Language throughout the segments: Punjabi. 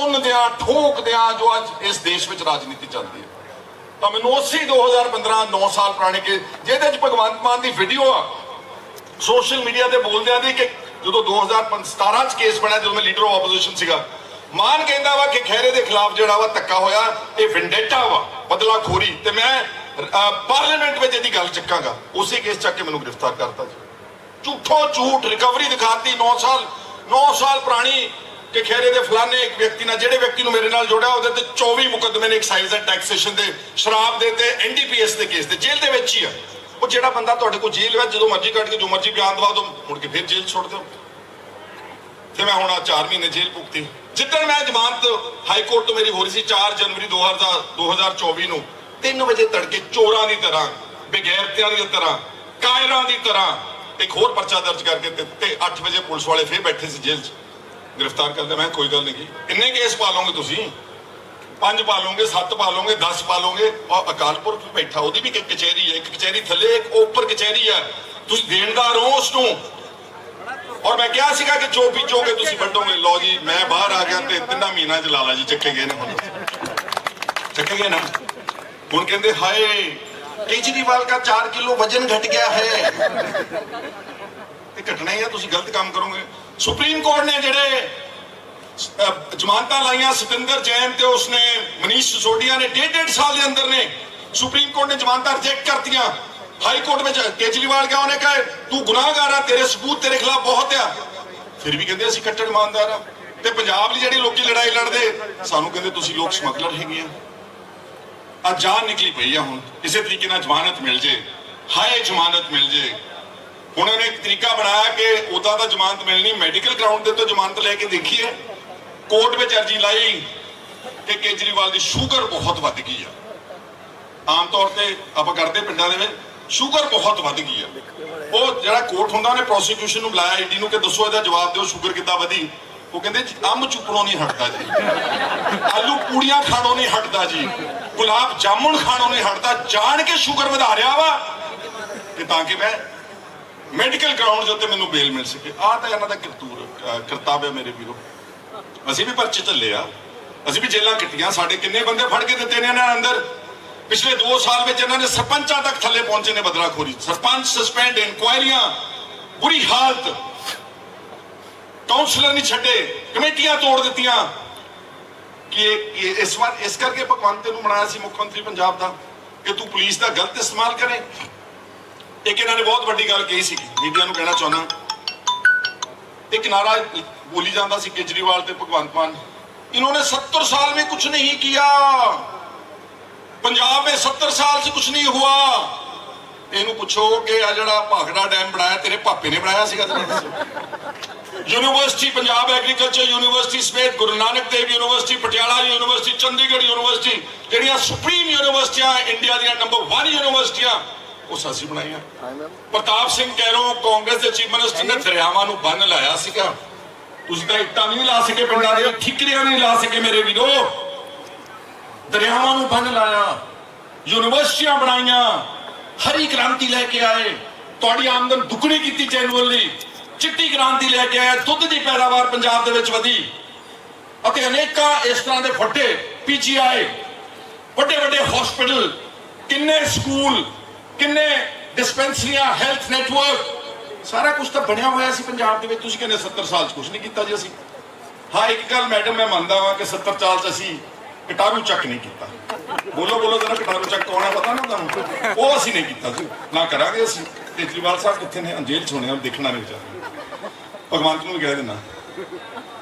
ਤੁੰਨਦਿਆਂ ਠੋਕਦਿਆਂ ਜੋ ਅੱਜ ਇਸ ਦੇਸ਼ ਵਿੱਚ ਰਾਜਨੀਤੀ ਚੱਲਦੀ ਹੈ। ਤਾਂ ਮੈਨੂੰ ਉਸੇ 2015 9 ਸਾਲ ਪੁਰਾਣੇ ਕੇ ਜਿਹਦੇ ਚ ਭਗਵੰਤ ਮਾਨ ਦੀ ਵੀਡੀਓ ਆ ਸੋਸ਼ਲ ਮੀਡੀਆ ਤੇ ਬੋਲਦਿਆਂ ਦੀ ਕਿ ਜਦੋਂ 2017 ਚ ਕੇਸ ਬਣਿਆ, ਜਦੋਂ ਮੈਂ ਲੀਡਰ ਆਫ ਆਪੋਜੀਸ਼ਨ ਸੀਗਾ, ਮਾਨ ਕਹਿੰਦਾ ਵਾ ਕਿ ਖੈਰੇ ਦੇ ਖਿਲਾਫ ਜਿਹੜਾ ਵਾ ਧੱਕਾ ਹੋਇਆ, ਇਹ ਵਿੰਡੇਟਾ ਵਾ, ਬਦਲਾਖੋਰੀ। ਤੇ ਮੈਂ ਪਾਰਲੀਮੈਂਟ ਵਿੱਚ ਇਹਦੀ ਗੱਲ ਚੱਕਾਂਗਾ। ਉਸੇ ਕੇਸ ਚੱਕ ਕੇ ਮੈਨੂੰ ਗ੍ਰਿਫਤਾਰ ਕਰਤਾ ਜੀ। ਝੂਠੋ ਝੂਠ ਰਿਕਵਰੀ ਦਿਖਾਤੀ 9 ਸਾਲ 9 ਸਾਲ ਪੁਰਾਣੀ ਕਿ ਖੈਰੇ ਦੇ ਫਲਾਣੇ ਇੱਕ ਵਿਅਕਤੀ ਨਾਲ, ਜਿਹੜੇ ਵਿਅਕਤੀ ਨੂੰ ਮੇਰੇ ਨਾਲ ਜੋੜਿਆ, ਉਹਦੇ ਤੇ 24 ਮੁਕੱਦਮੇ ਨੇ ਐਕਸਾਈਜ਼ ਐਂਡ ਟੈਕਸੇਸ਼ਨ ਦੇ ਸ਼ਰਾਬ ਦੇ ਤੇ ਐਨਡੀਪੀਐਸ ਦੇ ਕੇਸ ਤੇ ਜੇਲ੍ਹ ਦੇ ਵਿੱਚ ਹੀ ਆ। ਉਹ ਜਿਹੜਾ ਬੰਦਾ ਤੁਹਾਡੇ ਕੋਲ ਜੇਲ੍ਹ ਵਿੱਚ ਜਦੋਂ ਮਰਜ਼ੀ ਕੱਢ ਕੇ, ਜੋ ਮਰਜ਼ੀ ਬਿਆਨ ਦਵਾ ਦੋ ਮੁੜ ਕੇ ਫਿਰ ਜੇਲ੍ਹ 'ਚ ਦਿਓ। ਤੇ ਮੈਂ ਹੁਣ ਆ 4 ਮਹੀਨੇ ਜੇਲ੍ਹ ਭੁਗਤੀ। ਜਿੱਦਣ ਮੈਂ ਜ਼ਮਾਨਤ ਹਾਈ ਕੋਰਟ ਤੋਂ ਮੇਰੀ ਹੋ ਰਹੀ ਸੀ 4 ਜਨਵਰੀ 2000 2024 ਨੂੰ 3 ਵਜੇ ਤੜਕੇ ਚੋਰਾਂ ਦੀ ਤਰ੍ਹਾਂ, ਬੇਗੈਰਤਿਆਂ ਦੀ ਤਰ੍ਹਾਂ, ਕਾਇਰਾਂ ਦੀ ਤਰ੍ਹਾਂ, ਇੱਕ ਹੋਰ ਪਰਚਾ ਦਰਜ ਕਰਕੇ ਤੇ- ਤੇ 8 ਵਜੇ ਪੁਲਿਸ ਵਾਲੇ ਫੇਰ ਬੈਠੇ ਸੀ ਜੇਲ੍ਹ 'ਚ। ਗ੍ਰਿਫਤਾਰ ਕਰਦੇ, ਮੈਂ ਕਿਹਾ ਕੋਈ ਗੱਲ ਨਹੀਂ ਕੀ ਇੰਨੇ ਕੇਸ ਪਾ ਲਓਗੇ ਤੁਸੀਂ? ਪੰਜ ਪਾ ਲਓਗੇ, ਸੱਤ ਪਾ ਲਓਗੇ 10 ਪਾ ਲਓਗੇ। ਔਰ ਅਕਾਲਪੁਰ ਵੀ ਬੈਠਾ, ਉਹਦੀ ਵੀ ਇੱਕ ਕਚਹਿਰੀ ਹੈ, ਇੱਕ ਕਚਹਿਰੀ ਥੱਲੇ, ਇੱਕ ਉੱਪਰ ਕਚਹਿਰੀ ਹੈ। ਤੁਸੀਂ ਦੇਣਦਾਰ ਹੋ ਉਸ ਨੂੰ। ਔਰ ਮੈਂ ਕਿਹਾ ਸੀਗਾ ਕਿ ਜੋ ਬੀਜੋਗੇ ਤੁਸੀਂ ਵੱਢੋਗੇ ਲਓ ਜੀ, ਮੈਂ ਬਾਹਰ ਆ ਗਿਆ ਤੇ ਤਿੰਨਾਂ ਮਹੀਨਾ ਚ ਲਾਲਾ ਜੀ, ਚੱਕੇ ਗਏ ਨੇ ਹੁਣ। ਚੱਕੇ ਗਏ ਨਾ। ਹੁਣ ਕਹਿੰਦੇ, ਹਾਏ, ਕੇਜਰੀਵਾਲ ਦਾ 4 ਕਿਲੋ ਵਜਨ ਘਟ ਗਿਆ ਹੈ। ਤੇ ਘਟਣਾ ਹੀ ਆ ਤੁਸੀਂ ਗਲਤ ਕੰਮ ਕਰੋਗੇ। ਸੁਪਰੀਮ ਕੋਰਟ ਨੇ ਜਿਹੜੇ ਜ਼ਮਾਨਤਾਂ ਲਾਈਆਂ ਸਤਿੰਦਰ ਜੈਨ ਤੇ ਉਸਨੇ ਮਨੀਸ਼ ਸਿਸੋਡੀਆ ਨੇ, ਡੇਢ ਡੇਢ ਸਾਲ ਦੇ ਅੰਦਰ ਨੇ ਸੁਪਰੀਮ ਕੋਰਟ ਨੇ ਜ਼ਮਾਨਤਾਂ ਰਿਜੈਕਟ ਕਰਤੀਆਂ। ਹਾਈ ਕੋਰਟ ਵਿੱਚ ਕੇਜਰੀਵਾਲ ਗਿਆ, ਉਹਨੇ ਕਹੇ, ਤੂੰ ਗੁਨਾਹਗਾਰ ਆ, ਤੇਰੇ ਸਬੂਤ ਤੇਰੇ ਖਿਲਾਫ ਬਹੁਤ ਆ। ਫਿਰ ਵੀ ਕਹਿੰਦੇ, ਅਸੀਂ ਕੱਟੜ ਇਮਾਨਦਾਰ ਆ। ਤੇ ਪੰਜਾਬ ਲਈ ਜਿਹੜੀ ਲੋਕੀ ਲੜਾਈ ਲੜਦੇ, ਸਾਨੂੰ ਕਹਿੰਦੇ, ਤੁਸੀਂ ਲੋਕ ਸਮਗਲਰ ਹੈਗੇ ਆ। ਆ ਜਾਨ ਨਿਕਲੀ ਪਈ ਆ ਹੁਣ। ਇਸੇ ਤਰੀਕੇ ਨਾਲ ਜ਼ਮਾਨਤ ਮਿਲ ਜੇ, ਹਾਏ ਜ਼ਮਾਨਤ ਮਿਲ ਜੇ। ਹੁਣ ਉਹਨੇ ਇੱਕ ਤਰੀਕਾ ਬਣਾਇਆ ਕਿ ਉਦਾਂ ਤਾਂ ਜ਼ਮਾਨਤ ਮਿਲਣੀ ਮੈਡੀਕਲ ਗਰਾਊਂਡ ਤੇ ਤੋਂ ਜ਼ਮਾਨਤ ਲੈ ਕੇ ਦੇਖੀਏ ਕੋਰਟ ਵਿੱਚ ਅਰਜੀ ਲਾਈ ਕਿ ਕੇਜਰੀਵਾਲ ਦੀ ਸ਼ੂਗਰ ਬਹੁਤ ਵੱਧ ਗਈ ਆ। ਆਮ ਤੌਰ ਤੇ ਆਪਾਂ ਕਰਦੇ ਪਿੰਡਾਂ ਦੇ ਵਿੱਚ ਸ਼ੂਗਰ ਬਹੁਤ ਵੱਧ ਗਈ ਆ। ਉਹ ਜਿਹੜਾ ਕੋਰਟ ਹੁੰਦਾ ਉਹਨੇ ਪ੍ਰੋਸੀਕਿਊਸ਼ਨ ਨੂੰ ਬੁਲਾਇਆ ਈਡੀ ਨੂੰ ਕਿ ਦੱਸੋ ਇਹਦਾ ਜਵਾਬ ਦਿਓ ਸ਼ੂਗਰ ਕਿੱਦਾਂ ਵਧੀ? ਉਹ ਕਹਿੰਦੇ ਜੀ, ਅੰਬ ਨਹੀਂ ਹਟਦਾ ਜੀ। ਆਲੂ ਪੂੜੀਆਂ ਖਾਣੋਂ ਨਹੀਂ ਹਟਦਾ ਜੀ। ਗੁਲਾਬ ਜਾਮੁਨ ਖਾਣੋਂ ਨਹੀਂ ਹਟਦਾ। ਜਾਣ ਕੇ ਸ਼ੂਗਰ ਵਧਾ ਰਿਹਾ ਵਾ। ਕਿ ਤਾਂ ਕਿ ਮੈਂ ਮੈਡੀਕਲ ਗਰਾਊਂਡ ਦੇ ਉੱਤੇ ਮੈਨੂੰ ਬੇਲ ਮਿਲ ਸਕੇ। ਆਹ ਤਾਂ ਇਹਨਾਂ ਦਾ ਕਰਤੂਰ ਕਰਤੱਵ ਹੈ ਮੇਰੇ ਵੀਰੋ। ਅਸੀਂ ਵੀ ਪਰਚੇ ਝੱਲੇ ਆ। ਅਸੀਂ ਵੀ ਜੇਲਾਂ ਕੱਟੀਆਂ। ਸਾਡੇ ਕਿੰਨੇ ਬੰਦੇ ਫੜ ਕੇ ਦਿੱਤੇ ਨੇ ਇਹਨਾਂ ਅੰਦਰ? ਪਿਛਲੇ 2 ਸਾਲ ਵਿੱਚ ਇਹਨਾਂ ਨੇ ਸਰਪੰਚਾਂ ਤੱਕ ਥੱਲੇ ਪਹੁੰਚੇ ਨੇ ਬਦਲਾਖੋਰੀ। ਸਰਪੰਚ ਸਸਪੈਂਡ ਇਨਕੁਆਇਰੀਆਂ ਬੁਰੀ ਹਾਲਤ। ਕਾਉਂਸਲਰ ਨਹੀਂ ਛੱਡੇ। ਕਮੇਟੀਆਂ ਤੋੜ ਦਿੱਤੀਆਂ। ਕਿ ਇਸ ਵਾਰ ਇਸ ਕਰਕੇ ਭਗਵੰਤ ਨੂੰ ਬਣਾਇਆ ਸੀ ਮੁੱਖ ਮੰਤਰੀ ਪੰਜਾਬ ਦਾ, ਕਿ ਤੂੰ ਪੁਲਿਸ ਦਾ ਗਲਤ ਇਸਤੇਮਾਲ ਕਰੇ। ਇੱਕ ਇਹਨਾਂ ਨੇ ਬਹੁਤ ਵੱਡੀ ਗੱਲ ਕਹੀ ਸੀ ਮੀਡੀਆ ਨੂੰ ਕਹਿਣਾ ਚਾਹੁੰਦਾ एक नारा बोली जाता सी केजरीवाल ते भगवंत मान इन्होंने सत्तर साल में कुछ नहीं किया पंजाब में सत्तर साल से कुछ नहीं हुआ ਇਹਨੂੰ ਪੁੱਛੋ ਕਿ ਆ ਜਿਹੜਾ ਭਾਖੜਾ ਡੈਮ ਬਣਾਇਆ ਤੇਰੇ ਪਾਪੇ ਨੇ ਬਣਾਇਆ ਸੀਗਾ ਜਰਾ ਦੱਸੋ ਯੂਨੀਵਰਸਿਟੀ ਪੰਜਾਬ ਐਗਰੀਕਲਚਰ ਯੂਨੀਵਰਸਿਟੀ ਸਮੇਤ Guru Nanak Dev university Patiala university Chandigarh university ਜਿਹੜੀਆਂ ਸੁਪਰੀਮ ਯੂਨੀਵਰਸਿਟੀਆਂ ਇੰਡੀਆ ਦੀਆਂ ਨੰਬਰ 1 ਯੂਨੀਵਰਸਿਟੀਆਂ ਉਹ ਸਾਸੀ ਬਣਾਈਆਂ। ਪ੍ਰਤਾਪ ਸਿੰਘ ਕੈਰੋਂ ਕਾਂਗਰਸ ਦੇ ਚੀਫ ਮਿਨਿਸਟਰ ਨੇ ਦਰਿਆਵਾਂ ਨੂੰ ਬੰਨ ਲਾਇਆ ਸੀਗਾ। ਤੁਸੀਂ ਤਾਂ ਇੱਟਾਂ ਨਹੀਂ ਲਾ ਸਕੇ ਪਿੰਡਾਂ ਦੇ ਠਿਕਰੀਆਂ ਨਹੀਂ ਲਾ ਸਕੇ ਮੇਰੇ ਵੀਰੋ। ਦਰਿਆਵਾਂ ਨੂੰ ਬੰਨ ਲਾਇਆ। ਯੂਨੀਵਰਸਿਟੀਆਂ ਬਣਾਈਆਂ। ਹਰੀ ਕ੍ਰਾਂਤੀ ਲੈ ਕੇ ਆਏ। ਤੁਹਾਡੀ ਆਮਦਨ ਦੁੱਗਣੀ ਕੀਤੀ ਜੈਨੂਅਲੀ ਚਿੱਟੀ ਕ੍ਰਾਂਤੀ ਲੈ ਕੇ ਆਏ। ਦੁੱਧ ਦੀ ਪੈਦਾਵਾਰ ਪੰਜਾਬ ਦੇ ਵਿੱਚ ਵਧੀ। ਅਤੇ ਅਨੇਕਾਂ ਇਸ ਤਰ੍ਹਾਂ ਦੇ ਵੱਡੇ ਪੀਜੀਆਈ ਵੱਡੇ ਵੱਡੇ ਹਸਪੀਟਲ ਕਿੰਨੇ ਸਕੂਲ ਕਿੰਨੇ ਡਿਸਪੈਂਸਰੀਆਂ ਹੈਲਥ ਨੈਟਵਰਕ ਸਾਰਾ ਕੁਝ ਤਾਂ ਬਣਿਆ ਹੋਇਆ ਸੀ ਪੰਜਾਬ ਦੇ ਵਿੱਚ। ਤੁਸੀਂ ਕਹਿੰਦੇ 70 ਸਾਲ 'ਚ ਕੁਝ ਨਹੀਂ ਕੀਤਾ ਜੀ ਅਸੀਂ। ਹਾਂ, ਇੱਕ ਗੱਲ ਮੈਡਮ ਮੈਂ ਮੰਨਦਾ ਹਾਂ ਕਿ 70 ਸਾਲ 'ਚ ਅਸੀਂ ਕਟਾਰੂ ਚੱਕ ਨਹੀਂ ਕੀਤਾ। ਬੋਲੋ ਬੋਲੋ, ਜਰਾ ਕਟਾਰੂ ਚੱਕ ਕੌਣ ਹੈ, ਪਤਾ ਨਾ ਤੁਹਾਨੂੰ? ਉਹ ਅਸੀਂ ਨਹੀਂ ਕੀਤਾ ਜੀ। ਨਾ ਕਰਾਂਗੇ ਅਸੀਂ। ਕੇਜਰੀਵਾਲ ਸਾਹਿਬ ਕਿੱਥੇ ਨੇ? ਅੰਜੇਲ 'ਚ ਹੋਣੇ ਦੇਖਣਾ ਨਹੀਂ ਵਿਚਾਰੇ। ਭਗਵੰਤ ਨੂੰ ਕਹਿ ਦੇਣਾ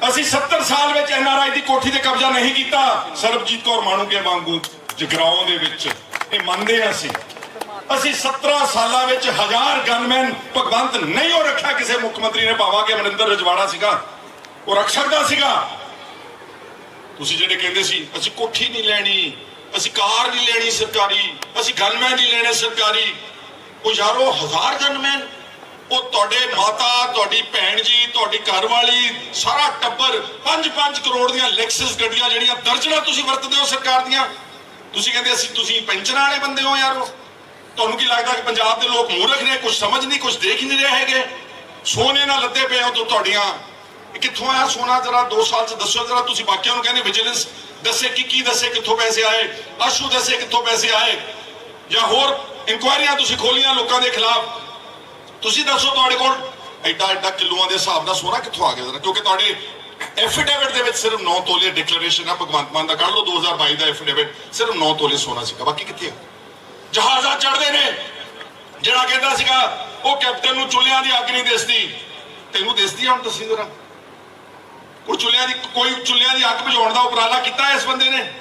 ਅਸੀਂ 70 ਸਾਲ ਵਿੱਚ ਐਨ ਆਰ ਆਈ ਦੀ ਕੋਠੀ ਤੇ ਕਬਜ਼ਾ ਨਹੀਂ ਕੀਤਾ। ਸਰਬਜੀਤ ਕੌਰ ਮਾਣੂਗੇ ਵਾਂਗੂ ਜਗਰਾਉਂ ਦੇ ਵਿੱਚ। ਇਹ ਮੰਨਦੇ ਹਾਂ ਅਸੀਂ। ਅਸੀਂ 17 ਸਾਲਾਂ ਵਿੱਚ ਹਜ਼ਾਰ ਗਨਮੈਨ ਭਗਵੰਤ ਨਹੀਂ ਉਹ ਰੱਖਿਆ ਕਿਸੇ ਮੁੱਖ ਮੰਤਰੀ ਨੇ, ਭਾਵਾਂ ਕਿ ਅਮਰਿੰਦਰ ਰਜਵਾੜਾ ਸੀਗਾ, ਉਹ ਰੱਖ ਸਕਦਾ ਸੀਗਾ। ਤੁਸੀਂ ਜਿਹੜੇ ਕਹਿੰਦੇ ਸੀ, ਅਸੀਂ ਕੋਠੀ ਨਹੀਂ ਲੈਣੀ, ਅਸੀਂ ਕਾਰ ਨਹੀਂ ਲੈਣੀ ਸਰਕਾਰੀ, ਅਸੀਂ ਗਨਮੈਨ ਨਹੀਂ ਲੈਣੇ ਸਰਕਾਰੀ। ਉਹ ਯਾਰੋ ਹਜ਼ਾਰ ਗਨਮੈਨ ਉਹ ਤੁਹਾਡੇ ਮਾਤਾ, ਤੁਹਾਡੀ ਭੈਣ ਜੀ, ਤੁਹਾਡੀ ਘਰਵਾਲੀ ਸਾਰਾ ਟੱਬਰ 5-5 ਕਰੋੜ ਦੀਆਂ ਲੈਕਸਸ ਗੱਡੀਆਂ ਜਿਹੜੀਆਂ ਦਰਜਨਾਂ ਤੁਸੀਂ ਵਰਤਦੇ ਹੋ ਸਰਕਾਰ ਦੀਆਂ। ਤੁਸੀਂ ਕਹਿੰਦੇ ਅਸੀਂ, ਤੁਸੀਂ ਪੈਨਸ਼ਨਾਂ ਵਾਲੇ ਬੰਦੇ ਹੋ ਯਾਰੋ। ਤੁਹਾਨੂੰ ਕੀ ਲੱਗਦਾ ਕਿ ਪੰਜਾਬ ਦੇ ਲੋਕ ਮੂਰਖ ਨੇ? ਕੁਝ ਸਮਝ ਨਹੀਂ ਕੁਝ ਦੇਖ ਨਹੀਂ ਰਹੇ ਹੈਗੇ। ਸੋਨੇ ਨਾਲ ਲੱਦੇ ਪਏ ਹੋ ਤੁਹਾਡੀਆਂ। ਕਿੱਥੋਂ ਆਇਆ ਸੋਨਾ? ਜਰਾ 2 ਸਾਲ ਚ ਦੱਸੋ, ਜਰਾ ਤੁਸੀਂ ਬਾਕੀਆਂ ਨੂੰ ਕਹਿੰਦੇ ਵਿਜੀਲੈਂਸ ਦੱਸੇ ਕਿ ਕੀ ਦੱਸੇ, ਕਿੱਥੋਂ ਪੈਸੇ ਆਏ? ਅਸ਼ੂ ਦੱਸੇ ਕਿੱਥੋਂ ਪੈਸੇ ਆਏ? ਜਾਂ ਹੋਰ ਇਨਕੁਆਇਰੀਆਂ ਤੁਸੀਂ ਖੋਲੀਆਂ ਲੋਕਾਂ ਦੇ ਖਿਲਾਫ? ਤੁਸੀਂ ਦੱਸੋ ਤੁਹਾਡੇ ਕੋਲ। ਐਡਾ ਐਡਾ ਕਿਲੋਆਂ ਦੇ ਹਿਸਾਬ ਨਾਲ ਸੋਨਾ ਕਿੱਥੋਂ ਆ ਗਿਆ ਜਰਾ? ਕਿਉਂਕਿ ਤੁਹਾਡੇ ਐਫੀਡੇਵਿਟ ਦੇ ਵਿੱਚ ਸਿਰਫ 9 ਤੋਲੇ ਡਿਕਲੇਰੇਸ਼ਨ ਆ। ਭਗਵੰਤ ਮਾਨ ਦਾ ਕੱਢ ਲਓ 2022 ਦਾ ਐਫੀਡੇਵਿਟ ਸਿਰਫ 9 ਤੋਲੇ ਸੋਨਾ ਸੀਗਾ। ਬਾਕੀ ਕਿੱਥੇ ਆ? ਜਹਾਜ਼ਾਂ ਚੜਦੇ ਨੇ। ਜਿਹੜਾ ਕਹਿੰਦਾ ਸੀਗਾ ਉਹ ਕੈਪਟਨ ਨੂੰ ਚੁੱਲ੍ਹਿਆਂ ਦੀ ਅੱਗ ਨਹੀਂ ਦਿਸਦੀ। ਤੈਨੂੰ ਦਿਸਦੀ ਹੁਣ ਤੁਸੀਂ ਜਰਾ। ਕੋਈ ਚੁੱਲ੍ਹਿਆਂ ਦੀ ਕੋਈ ਚੁੱਲ੍ਹਿਆਂ ਦੀ ਅੱਗ ਬੁਝਾਉਣ ਦਾ ਉਪਰਾਲਾ ਕੀਤਾ ਇਸ ਬੰਦੇ ਨੇ?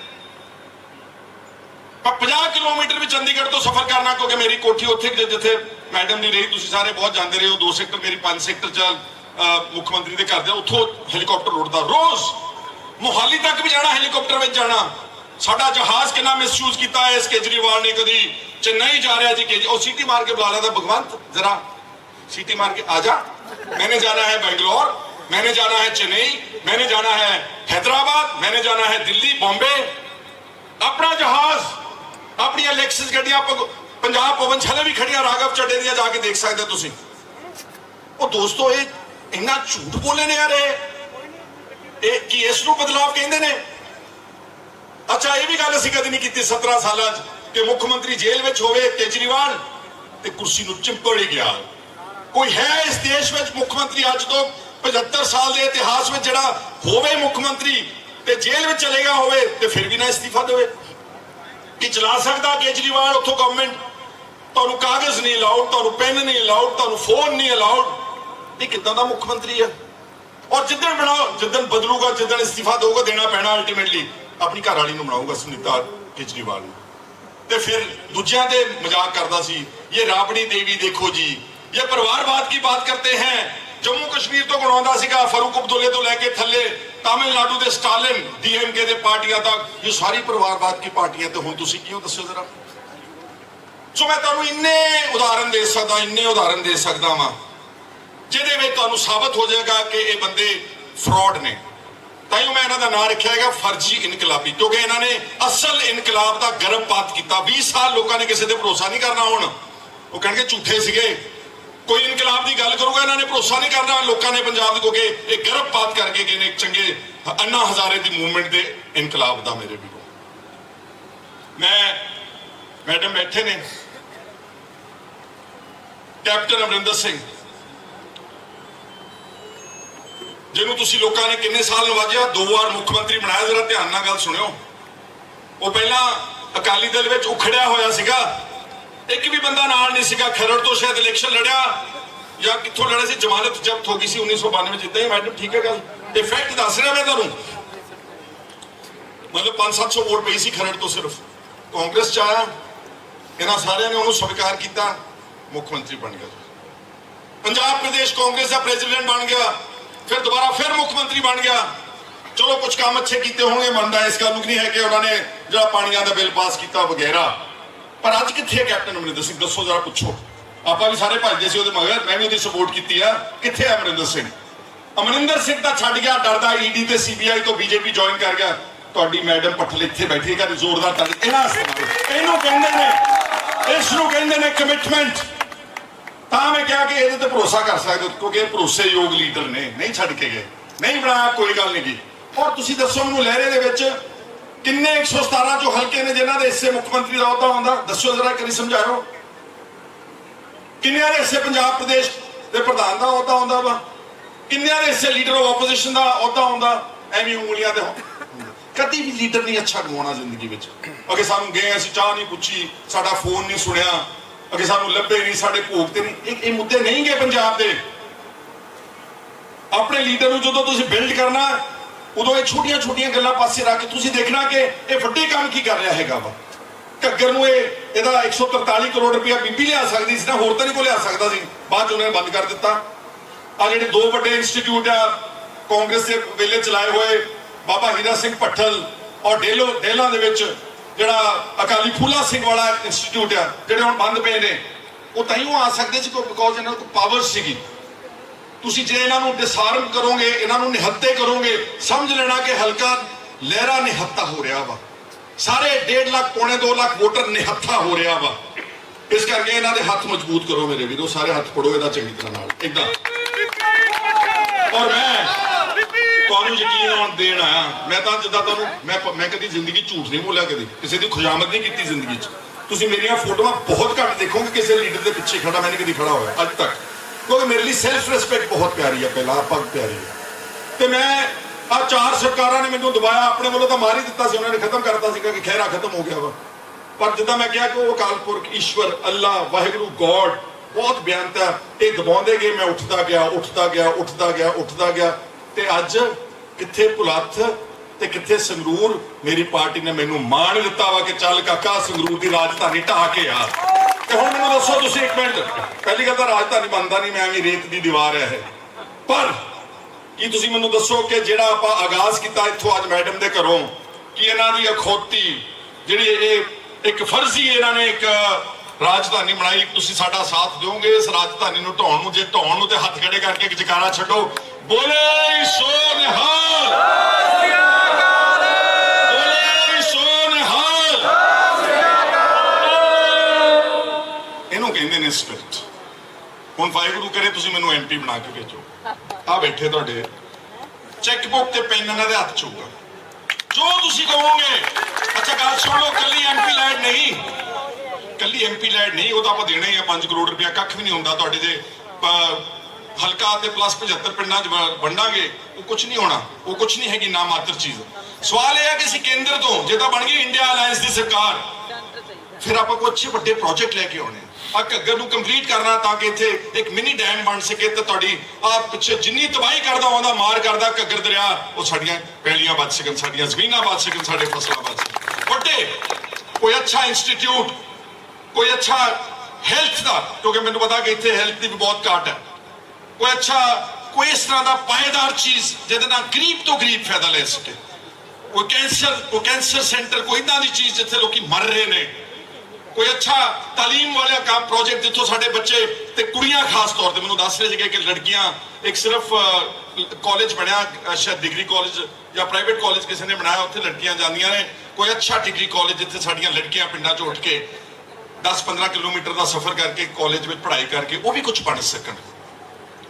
ਪਰ 50 ਕਿਲੋਮੀਟਰ ਵੀ ਚੰਡੀਗੜ੍ਹ ਤੋਂ ਸਫ਼ਰ ਕਰਨਾ ਕਿਉਂਕਿ ਮੇਰੀ ਕੋਠੀ ਉੱਥੇ ਜਿੱਥੇ ਮੈਡਮ ਨਹੀਂ ਰਹੀ ਤੁਸੀਂ ਸਾਰੇ ਬਹੁਤ ਜਾਣਦੇ ਰਹੇ ਹੋ ਦੋ ਸੈਕਟਰ ਮੇਰੀ ਪੰਜ ਸੈਕਟਰ ਚ ਅਹ, ਮੁੱਖ ਮੰਤਰੀ ਦੇ ਘਰ ਦੇ ਉੱਥੋਂ ਹੈਲੀਕਾਪਟਰ ਉੱਡਦਾ। ਰੋਜ਼ ਮੋਹਾਲੀ ਤੱਕ ਵੀ ਜਾਣਾ ਹੈਲੀਕਾਪਟਰ ਵਿੱਚ ਜਾਣਾ। ਸਾਡਾ ਜਹਾਜ਼ ਕਿੰਨਾ ਮਿਸਯੂਜ਼ ਕੀਤਾ ਹੈ ਇਸ ਕੇਜਰੀਵਾਲ ਨੇ ਕਦੀ ਚੇਨਈ ਜਾ ਰਿਹਾ ਜੀ ਕਿ ਉਹ ਸੀਟੀ ਮਾਰ ਕੇ ਬੁਲਾ ਲੈਂਦਾ ਭਗਵੰਤ ਜਰਾ सीटी मार के आजा मैंने जाना है बेंगलोर मैंने जाना है चेन्नई मैंने जाना है हैदराबाद मैंने जाना है दिल्ली बॉम्बे अपना जहाज ਆਪਣੀਆਂ ਲੈਕਸਸ ਗੱਡੀਆਂ ਪਗ- ਪੰਜਾਬ ਭਵਨ ਛਲੇ ਵੀ ਖੜੀਆਂ ਰਾਘਵ ਚੱਡੇ ਦੀਆਂ ਜਾ ਕੇ ਦੇਖ ਸਕਦੇ ਹੋ ਤੁਸੀਂ ਉਹ ਦੋਸਤੋ ਇਹ ਇੰਨਾ ਝੂਠ ਬੋਲੇ ਨੇ ਯਾਰ ਇਹ ਇਹ ਕੀ ਇਸ ਨੂੰ ਬਦਲਾਵ ਕਹਿੰਦੇ ਨੇ ਅੱਛਾ, ਇਹ ਵੀ ਗੱਲ ਅਸੀਂ ਕਦੇ ਨਹੀਂ ਕੀਤੀ 17 ਸਾਲਾਂ 'ਚ ਕਿ ਮੁੱਖ ਮੰਤਰੀ ਜੇਲ੍ਹ ਵਿੱਚ ਹੋਵੇ, ਕੇਜਰੀਵਾਲ ਤੇ ਕੁਰਸੀ ਨੂੰ ਚਿੰਪੜ ਹੀ ਗਿਆ। ਕੋਈ ਹੈ ਇਸ ਦੇਸ਼ ਵਿੱਚ ਮੁੱਖ ਮੰਤਰੀ ਅੱਜ ਤੋਂ 75 ਸਾਲ ਦੇ ਇਤਿਹਾਸ ਵਿੱਚ ਜਿਹੜਾ ਹੋਵੇ ਮੁੱਖ ਮੰਤਰੀ ਤੇ ਜੇਲ੍ਹ ਵਿੱਚ ਚਲੇਗਾ ਹੋਵੇ ਤੇ ਫਿਰ ਵੀ ਨਾ ਅਸਤੀਫਾ ਦੇਵੇ? ਕਿ ਚਲਾ ਸਕਦਾ ਕੇਜਰੀਵਾਲ ਉੱਥੋਂ ਗਵਰਨਮੈਂਟ ਤੁਹਾਨੂੰ ਕਾਗਜ਼ ਨਹੀਂ ਅਲਾਉਡ ਤੁਹਾਨੂੰ ਪੈਨ ਨਹੀਂ ਅਲਾਉਡ ਤੁਹਾਨੂੰ ਫੋਨ ਨਹੀਂ ਅਲਾਉਡ ਇਹ ਕਿੱਦਾਂ ਦਾ ਮੁੱਖ ਮੰਤਰੀ ਹੈ ਔਰ ਜਿੱਦਣ ਬਣਾਓ, ਜਿੱਦਣ ਬਦਲੂਗਾ, ਜਿੱਦਣ ਅਸਤੀਫਾ ਦੇਊਗਾ, ਦੇਣਾ ਪੈਣਾ ਅਲਟੀਮੇਟਲੀ ਆਪਣੀ ਘਰ ਵਾਲੀ ਨੂੰ ਬਣਾਊਗਾ ਸੁਨੀਤਾ ਕੇਜਰੀਵਾਲ ਨੂੰ। ਤੇ ਫਿਰ ਦੂਜਿਆਂ 'ਤੇ ਮਜ਼ਾਕ ਕਰਦਾ ਸੀ, ਇਹ ਰਾਬੜੀ ਦੇਵੀ ਦੇਖੋ ਜੀ, ਇਹ ਪਰਿਵਾਰਵਾਦ ਕੀ ਬਾਤ ਕਰਤੇ ਹੈ? ਜੰਮੂ ਕਸ਼ਮੀਰ ਤੋਂ ਬਣਾਉਂਦਾ ਸੀਗਾ ਫਾਰੂਕ ਅਬਦੁੱਲੇ ਤੋਂ ਲੈ ਕੇ ਥੱਲੇ ਤਾਮਿਲਨਾਡੂ ਦੇ ਸਟਾਲਿਨ, ਡੀਐਮਕੇ ਦੇ ਪਾਰਟੀਆਂ ਤੱਕ। ਇਹ ਸਾਰੀ ਪਰਿਵਾਰਵਾਦ ਕੀ ਪਾਰਟੀਆਂ ਤੇ ਹੁਣ ਤੁਸੀਂ ਕਿਉਂ ਦੱਸੋ ਜ਼ਰਾ? ਸੋ ਮੈਂ ਤੁਹਾਨੂੰ ਇੰਨੇ ਉਦਾਹਰਨ ਦੇ ਸਕਦਾ, ਇੰਨੇ ਉਦਾਹਰਨ ਦੇ ਸਕਦਾ ਵਾਂ, ਜਿਹਦੇ ਵਿੱਚ ਤੁਹਾਨੂੰ ਸਾਬਤ ਹੋ ਜਾਏਗਾ ਕਿ ਇਹ ਬੰਦੇ ਫਰਾਡ ਨੇ। ਤਾਂ ਹੀ ਮੈਂ ਇਹਨਾਂ ਦਾ ਨਾਮ ਰੱਖਿਆ ਹੈਗਾ ਫਰਜ਼ੀ ਇਨਕਲਾਬੀ, ਕਿਉਂਕਿ ਇਹਨਾਂ ਨੇ ਅਸਲ ਇਨਕਲਾਬ ਦਾ ਗਰਭਪਾਤ ਕੀਤਾ। 20 ਸਾਲ ਲੋਕਾਂ ਨੇ ਕਿਸੇ ਤੇ ਭਰੋਸਾ ਨਹੀਂ ਕਰਨਾ ਹੁਣ। ਉਹ ਕਹਿਣਗੇ ਝੂਠੇ ਸੀਗੇ। ਕੋਈ ਇਨਕਲਾਬ ਦੀ ਗੱਲ ਕਰੂਗਾ, ਇਹਨਾਂ ਨੇ ਭਰੋਸਾ ਨਹੀਂ ਕਰਨਾ। ਲੋਕਾਂ ਨੇ ਪੰਜਾਬ ਦੇ ਕਿਉਂਕਿ ਇਹ ਗਰਭਪਾਤ ਕਰਕੇ ਗਏ ਨੇ ਚੰਗੇ ਅੰਨਾ ਹਜ਼ਾਰੇ ਦੀ ਮੂਵਮੈਂਟ ਦੇ ਇਨਕਲਾਬ ਦਾ ਮੇਰੇ ਵੀਰੋ। ਮੈਂ ਮੈਡਮ ਬੈਠੇ ਨੇ। ਕੈਪਟਨ ਅਮਰਿੰਦਰ ਸਿੰਘ। ਜਿਹਨੂੰ ਤੁਸੀਂ ਲੋਕਾਂ ਨੇ ਕਿੰਨੇ ਸਾਲ ਨਵਾਜਿਆ? ਦੋ ਵਾਰ ਮੁੱਖ ਮੰਤਰੀ ਬਣਾਇਆ, ਜਰਾ ਧਿਆਨ ਨਾਲ ਗੱਲ ਸੁਣਿਓ। ਉਹ ਪਹਿਲਾਂ ਅਕਾਲੀ ਦਲ ਵਿੱਚ ਉਖੜਿਆ ਹੋਇਆ ਸੀਗਾ। ਇੱਕ ਵੀ ਬੰਦਾ ਨਾਲ ਨਹੀਂ ਸੀਗਾ। ਖਰੜ ਤੋਂ ਸ਼ਾਇਦ ਇਲੈਕਸ਼ਨ ਲੜਿਆ ਜਾਂ ਕਿੱਥੋਂ ਲੜਿਆ ਸੀ? ਜ਼ਮਾਨਤ ਜ਼ਬਤ ਹੋ ਗਈ ਸੀ 1992 ਵਿੱਚ ਇਦਾਂ ਹੀ ਮੈਡਮ, ਠੀਕ ਹੈ ਗੱਲ? ਇਹ ਫੈਕਟ ਦੱਸ ਰਿਹਾ ਮੈਂ ਤੁਹਾਨੂੰ। ਮਤਲਬ 5-700 ਵੋਟ ਪਈ ਸੀ ਖਰੜ ਤੋਂ ਸਿਰਫ। ਕਾਂਗਰਸ ਚ ਆਇਆ। ਇਹਨਾਂ ਸਾਰਿਆਂ ਨੇ ਉਹਨੂੰ ਸਵੀਕਾਰ ਕੀਤਾ। ਮੁੱਖ ਮੰਤਰੀ ਬਣ ਗਿਆ। ਪੰਜਾਬ ਪ੍ਰਦੇਸ਼ ਕਾਂਗਰਸ ਦਾ ਪ੍ਰੈਜ਼ੀਡੈਂਟ ਬਣ ਗਿਆ। ਫਿਰ ਦੁਬਾਰਾ ਫਿਰ ਮੁੱਖ ਮੰਤਰੀ ਬਣ ਗਿਆ। ਚਲੋ ਕੁਝ ਕੰਮ ਅੱਛੇ ਕੀਤੇ ਹੋਣਗੇ, ਮੰਨਦਾ ਇਸ ਗੱਲ ਨੂੰ ਨਹੀਂ ਹੈ ਕਿ ਉਹਨਾਂ ਨੇ ਜਿਹੜਾ ਪਾਣੀਆਂ ਦਾ ਬਿੱਲ ਪਾਸ ਕੀਤਾ ਵਗੈਰਾ। ਪਰ ਅੱਜ ਕਿੱਥੇ ਹੈ ਕੈਪਟਨ ਅਮਰਿੰਦਰ ਸਿੰਘ? ਦੱਸੋ ਜਰਾ ਪੁੱਛੋ। ਆਪਾਂ ਵੀ ਸਾਰੇ ਭੱਜਦੇ ਸੀ ਉਹਦੇ ਮਗਰ, ਮੈਂ ਵੀ ਉਹਦੀ ਸਪੋਰਟ ਕੀਤੀ ਆ। ਕਿੱਥੇ ਹੈ ਅਮਰਿੰਦਰ ਸਿੰਘ? ਅਮਰਿੰਦਰ ਸਿੰਘ ਤਾਂ ਛੱਡ ਗਿਆ, ਡਰਦਾ ਈਡੀ ਤੇ ਸੀਬੀਆਈ ਤੋਂ ਬੀਜੇਪੀ ਜੁਆਇਨ ਕਰ ਗਿਆ। ਤੁਹਾਡੀ ਮੈਡਮ ਪਟਲ ਇੱਥੇ ਬੈਠੀ ਹੈ ਜ਼ੋਰਦਾਰ ਤਾੜੀ ਇਹਨਾਂ ਇਹਨੂੰ ਕਹਿੰਦੇ ਨੇ, ਇਸ ਨੂੰ ਕਹਿੰਦੇ ਨੇ ਕਮਿਟਮੈਂਟ ਤਾਂ ਮੈਂ ਕਿਹਾ ਕਿ ਇਹਦੇ ਤੇ ਭਰੋਸਾ ਕਰ ਸਕਦੇ ਹੋ, ਕਿਉਂਕਿ ਇਹ ਭਰੋਸੇਯੋਗ ਲੀਡਰ ਨੇ, ਨਹੀਂ ਛੱਡ ਕੇ ਗਏ। ਨਹੀਂ ਬਣਾਇਆ, ਕੋਈ ਗੱਲ ਨਹੀਂ ਜੀ ਔਰ ਤੁਸੀਂ ਦੱਸੋ ਮੈਨੂੰ ਲਹਿਰੇ ਦੇ ਵਿੱਚ ਕਿੰਨੇ 117 ਚੋਂ ਹਲਕੇ ਨੇ ਜਿਨ੍ਹਾਂ ਦੇ ਹਿੱਸੇ ਮੁੱਖ ਮੰਤਰੀ ਦਾ ਅਹੁਦਾ ਹੁੰਦਾ? ਦੱਸੋ ਜ਼ਰਾ ਕਰੀ ਸਮਝਾਓ ਕਿੰਨਿਆਂ ਦੇ ਹਿੱਸੇ ਪੰਜਾਬ ਪ੍ਰਦੇਸ਼ ਦੇ ਪ੍ਰਧਾਨ ਦਾ ਅਹੁਦਾ ਹੁੰਦਾ ਵਾ? ਕਿੰਨਿਆਂ ਦੇ ਹਿੱਸੇ ਲੀਡਰ ਆਫ ਆਪੋਜੀਸ਼ਨ ਦਾ ਅਹੁਦਾ ਹੁੰਦਾ? ਐਵੇਂ ਉਂਗਲੀਆਂ ਤੇ ਕਦੀ ਵੀ ਲੀਡਰ ਨਹੀਂ ਅੱਛਾ ਗਵਾਉਣਾ ਜ਼ਿੰਦਗੀ ਵਿੱਚ। ਅਗੇ ਸਾਨੂੰ ਗਏ, ਅਸੀਂ ਚਾਹ ਨਹੀਂ ਪੁੱਛੀ, ਸਾਡਾ ਫੋਨ ਨਹੀਂ ਸੁਣਿਆ। ਅਗੇ ਸਾਨੂੰ ਲੱਭੇ ਨਹੀਂ, ਸਾਡੇ ਭੋਗ ਤੇ ਨਹੀਂ। ਇਹ ਮੁੱਦੇ ਨਹੀਂ ਗਏ ਪੰਜਾਬ ਦੇ। ਆਪਣੇ ਲੀਡਰ ਨੂੰ ਜਦੋਂ ਤੁਸੀਂ ਬਿਲਡ ਕਰਨਾ, ਉਦੋਂ ਇਹ ਛੋਟੀਆਂ ਛੋਟੀਆਂ ਗੱਲਾਂ ਪਾਸੇ ਰੱਖ ਕੇ ਤੁਸੀਂ ਦੇਖਣਾ ਕਿ ਇਹ ਵੱਡੇ ਕੰਮ ਕੀ ਕਰ ਰਿਹਾ ਹੈਗਾ ਵਾ। ਘੱਗਰ ਨੂੰ ਇਹ ਇਹਦਾ 143 ਕਰੋੜ ਰੁਪਇਆ ਬੀਬੀ ਲਿਆ ਸਕਦੀ ਸੀ ਨਾ, ਹੋਰ ਤਾਂ ਨਹੀਂ ਕੋ ਲਿਆ ਸਕਦਾ ਸੀ। ਬਾਅਦ ਚ ਉਹਨੇ ਬੰਦ ਕਰ ਦਿੱਤਾ। ਆ ਜਿਹੜੇ ਦੋ ਵੱਡੇ ਇੰਸਟੀਚਿਊਟ ਆ, ਕਾਂਗਰਸ ਦੇ ਵੇਲੇ ਚਲਾਏ ਹੋਏ ਬਾਬਾ ਹੀਰਾ ਸਿੰਘ ਭੱਠਲ ਔਰ ਡੇਲੋ ਡੇਲਾਂ ਦੇ ਵਿੱਚ ਜਿਹੜਾ ਅਕਾਲੀ ਫੂਲਾ ਸਿੰਘ ਵਾਲਾ ਇੰਸਟੀਚਿਊਟ ਆ, ਜਿਹੜੇ ਹੁਣ ਬੰਦ ਪਏ ਨੇ, ਉਹ ਤਾਂ ਆ ਸਕਦੇ ਸੀ ਬਿਕੋਜ਼ ਇਹਨਾਂ ਕੋਲ ਪਾਵਰ ਸੀਗੀ। ਤੁਸੀਂ ਜੇ ਇਹਨਾਂ ਨੂੰ ਡਿਸਆਰਮ ਕਰੋਗੇ, ਇਹਨਾਂ ਨੂੰ ਨਿਹੱਤੇ ਕਰੋਗੇ, ਸਮਝ ਲੈਣਾ ਕਿ ਹਲਕਾ ਲਹਿਰਾ ਨਿਹੱਤਾ ਹੋ ਰਿਹਾ ਵਾ। ਸਾਰੇ 1.5 ਲੱਖ, ਪੌਣੇ 2 ਲੱਖ ਵੋਟਰ ਨਿਹੱਥਾ ਹੋ ਰਿਹਾ ਵਾ। ਇਸ ਕਰਕੇ ਇਹਨਾਂ ਦੇ ਹੱਥ ਮਜ਼ਬੂਤ ਕਰੋ ਮੇਰੇ ਵੀਰੋ, ਸਾਰੇ ਹੱਥ ਫੜੋ ਇਹਦਾ ਚੰਗੀ ਤਰ੍ਹਾਂ ਨਾਲ ਇਦਾਂ ਔਰ ਮੈਂ ਤੁਹਾਨੂੰ ਯਕੀਨ ਦੇਣ ਆਇਆ। ਮੈਂ ਤਾਂ ਜਿੱਦਾਂ ਤੁਹਾਨੂੰ ਮੈਂ ਮੈਂ ਕਦੀ ਜ਼ਿੰਦਗੀ ਝੂਠ ਨਹੀਂ ਬੋਲਿਆ ਕਦੀ। ਕਿਸੇ ਦੀ ਖੁਸ਼ਾਮਦ ਨਹੀਂ ਕੀਤੀ ਜ਼ਿੰਦਗੀ 'ਚ। ਤੁਸੀਂ ਮੇਰੀਆਂ ਫੋਟੋਆਂ ਬਹੁਤ ਘੱਟ ਦੇਖੋਗੇ ਕਿਸੇ ਲੀਡਰ ਦੇ ਪਿੱਛੇ ਖੜਾ ਮੈਂ ਨਹੀਂ ਕਦੀ ਖੜਾ ਹੋਇਆ, ਅੱਜ ਤੱਕ। ਕਿਉਂਕਿ ਮੇਰੇ ਲਈ ਸੈਲਫ ਰਿਸਪੈਕਟ ਬਹੁਤ ਪਿਆਰੀ ਹੈ ਪਹਿਲਾਂ ਆਪਾਂ ਪਿਆਰੀ ਹੈ ਤੇ ਮੈਂ ਆ ਚਾਰ ਸਰਕਾਰਾਂ ਨੇ ਮੈਨੂੰ ਦਬਾਇਆ, ਆਪਣੇ ਵੱਲੋਂ ਤਾਂ ਮਾਰ ਹੀ ਦਿੱਤਾ ਸੀ, ਉਹਨਾਂ ਨੇ ਖਤਮ ਕਰਤਾ ਸੀਗਾ ਕਿ ਖੈਰਾ ਖਤਮ ਹੋ ਗਿਆ ਵਾ। ਪਰ ਜਿੱਦਾਂ ਮੈਂ ਕਿਹਾ ਕਿ ਉਹ ਅਕਾਲ ਪੁਰਖ, ਈਸ਼ਵਰ, ਅੱਲਾ, ਵਾਹਿਗੁਰੂ, ਗੋਡ, ਬਹੁਤ ਬਿਆਨਤਾ ਇਹ ਦਬਾਉਂਦੇ ਗਏ, ਮੈਂ ਉੱਠਦਾ ਗਿਆ ਉੱਠਦਾ ਗਿਆ ਉੱਠਦਾ ਗਿਆ ਉੱਠਦਾ ਗਿਆ। ਤੇ ਅੱਜ ਕਿੱਥੇ ਭੁਲੱਥ ਤੇ ਕਿੱਥੇ ਸੰਗਰੂਰ, ਮੇਰੀ ਪਾਰਟੀ ਨੇ ਮੈਨੂੰ ਮਾਣ ਦਿੱਤਾ ਵਾ ਕਿ ਚੱਲ ਕਾਕਾ, ਸੰਗਰੂਰ ਦੀ ਰਾਜਧਾਨੀ ਢਾਹ ਕੇ ਆ। ਤੇ ਹੁਣ ਮੈਨੂੰ ਦੱਸੋ ਤੁਸੀਂ ਇੱਕ ਮਿੰਟ, ਪਹਿਲੀ ਗੱਲ ਤਾਂ ਰਾਜਧਾਨੀ ਬਣਦਾ ਨਹੀਂ, ਮੈਂ ਐਵੇਂ ਰੇਤ ਦੀ ਦੀਵਾਰ ਹੈ ਇਹ। ਪਰ ਕੀ ਤੁਸੀਂ ਮੈਨੂੰ ਦੱਸੋ ਕਿ ਜਿਹੜਾ ਆਪਾਂ ਆਗਾਜ਼ ਕੀਤਾ ਇੱਥੋਂ ਅੱਜ ਮੈਡਮ ਦੇ ਘਰੋਂ, ਕਿ ਇਹਨਾਂ ਦੀ ਅਖੌਤੀ ਜਿਹੜੀ ਇਹ ਇੱਕ ਫਰਜ਼ੀ ਇਹਨਾਂ ਨੇ ਇੱਕ ਰਾਜਧਾਨੀ ਬਣਾਈ, ਤੁਸੀਂ ਸਾਡਾ ਸਾਥ ਦਿਓਗੇ ਇਸ ਰਾਜਧਾਨੀ ਨੂੰ ਢਾਉਣ ਨੂੰ, ਜੇ ਢਾਉਣ ਨੂੰ ਤੇ ਹੱਥ ਖੜੇ ਕਰਕੇ ਇੱਕ ਜਕਾਰਾ ਛੱਡੋ ਬੋਲੇ ਸੋ ਨਿਹਾਲ ਬੋਲੇ ਸੋ ਨਿਹਾਲ ਇਹਨੂੰ ਕਹਿੰਦੇ ਨੇ ਸਪਿਰਟ ਹੁਣ ਵਾਹਿਗੁਰੂ ਕਰੇ ਤੁਸੀਂ ਮੈਨੂੰ ਐਮਪੀ ਬਣਾ ਕੇ ਭੇਜੋ। ਆ ਬੈਠੇ ਤੁਹਾਡੇ। ਚੈੱਕ ਬੁੱਕ ਤੇ ਪੈਨ ਇਹਨਾਂ ਦੇ ਹੱਥ ਚ ਹੋਊਗਾ। ਜੋ ਤੁਸੀਂ ਕਹੋਗੇ। ਅੱਛਾ, ਗੱਲ ਸੁਣ ਲਓ, ਕੱਲੀ ਐਮਪੀ ਲੈਡ ਨਹੀਂ। ਕੱਲੀ ਐਮਪੀ ਲੈਡ ਨਹੀਂ, ਉਹ ਤਾਂ ਆਪਾਂ ਦੇਣਾ ਹੀ ਆ 5 ਕਰੋੜ ਰੁਪਇਆ। ਕੱਖ ਵੀ ਨਹੀਂ ਹੁੰਦਾ ਤੁਹਾਡੇ ਦੇ ਹਲਕਾ ਤੇ ਪਲੱਸ 75 ਪਿੰਡਾਂ 'ਚ ਵ- ਵੰਡਾਂਗੇ, ਉਹ ਕੁਝ ਨਹੀਂ ਹੋਣਾ, ਉਹ ਕੁਝ ਨਹੀਂ ਹੈਗੀ ਨਾ ਮਾਤਰ ਚੀਜ਼। ਸਵਾਲ ਇਹ ਹੈ ਕਿ ਅਸੀਂ ਕੇਂਦਰ ਤੋਂ, ਜੇ ਤਾਂ ਬਣ ਗਈ ਇੰਡੀਆ ਅਲਾਈਅੰਸ ਦੀ ਸਰਕਾਰ, ਫਿਰ ਆਪਾਂ ਕੋਈ ਅੱਛੇ ਵੱਡੇ ਪ੍ਰੋਜੈਕਟ ਲੈ ਕੇ ਆਉਣੇ। ਆ ਘੱਗਰ ਨੂੰ ਕੰਪਲੀਟ ਕਰਨਾ ਤਾਂ ਕਿ ਇੱਥੇ ਇੱਕ ਮਿਨੀ ਡੈਮ ਬਣ ਸਕੇ ਤੇ ਤੁਹਾਡੀ ਆ ਪਿੱਛੇ ਜਿੰਨੀ ਤਬਾਹੀ ਕਰਦਾ ਆਉਂਦਾ ਮਾਰ ਕਰਦਾ ਘੱਗਰ ਦਰਿਆ, ਉਹ ਸਾਡੀਆਂ ਪੈਲੀਆਂ ਬਚ ਸਕਣ, ਸਾਡੀਆਂ ਜ਼ਮੀਨਾਂ ਬਚ ਸਕਣ, ਸਾਡੇ ਫਸਲਾਂ ਬਚ ਸਕਣ। ਵੱਡੇ, ਕੋਈ ਅੱਛਾ ਇੰਸਟੀਚਿਊਟ ਕੋਈ ਅੱਛਾ ਹੈਲਥ ਦਾ, ਕਿਉਂਕਿ ਮੈਨੂੰ ਪਤਾ ਕਿ ਇੱਥੇ ਹੈਲਥ ਦੀ ਵੀ ਬਹੁਤ ਘਾਟ ਹੈ। ਕੋਈ ਅੱਛਾ, ਕੋਈ ਇਸ ਤਰ੍ਹਾਂ ਦਾ ਪਾਏਦਾਰ ਚੀਜ਼ ਜਿਹਦੇ ਨਾਲ ਗਰੀਬ ਤੋਂ ਗਰੀਬ ਫਾਇਦਾ ਲੈ ਸਕੇ। ਕੋਈ ਕੈਂਸਰ ਕੋਈ ਕੈਂਸਰ ਸੈਂਟਰ, ਕੋਈ ਇਦਾਂ ਦੀ ਚੀਜ਼ ਜਿੱਥੇ ਲੋਕੀ ਮਰ ਰਹੇ ਨੇ। ਕੋਈ ਅੱਛਾ ਤਾਲੀਮ ਵਾਲਾ ਕੰਮ ਪ੍ਰੋਜੈਕਟ ਜਿੱਥੋਂ ਸਾਡੇ ਬੱਚੇ ਤੇ ਕੁੜੀਆਂ ਖਾਸ ਤੌਰ ਤੇ, ਮੈਨੂੰ ਦੱਸ ਰਹੇ ਸੀਗੇ ਕਿ ਲੜਕੀਆਂ ਇੱਕ ਸਿਰਫ ਕਾਲਜ ਬਣਿਆ ਸ਼ਾਇਦ ਡਿਗਰੀ ਕਾਲਜ ਜਾਂ ਪ੍ਰਾਈਵੇਟ ਕਾਲਜ ਕਿਸੇ ਨੇ ਬਣਾਇਆ, ਉੱਥੇ ਲੜਕੀਆਂ ਜਾਂਦੀਆਂ ਨੇ। ਕੋਈ ਅੱਛਾ ਡਿਗਰੀ ਕਾਲਜ ਜਿੱਥੇ ਸਾਡੀਆਂ ਲੜਕੀਆਂ ਪਿੰਡਾਂ 'ਚ ਉੱਠ ਕੇ 10-15 ਕਿਲੋਮੀਟਰ ਦਾ ਸਫ਼ਰ ਕਰਕੇ ਕਾਲਜ ਵਿੱਚ ਪੜ੍ਹਾਈ ਕਰਕੇ ਉਹ ਵੀ ਕੁਝ ਬਣ ਸਕਣ।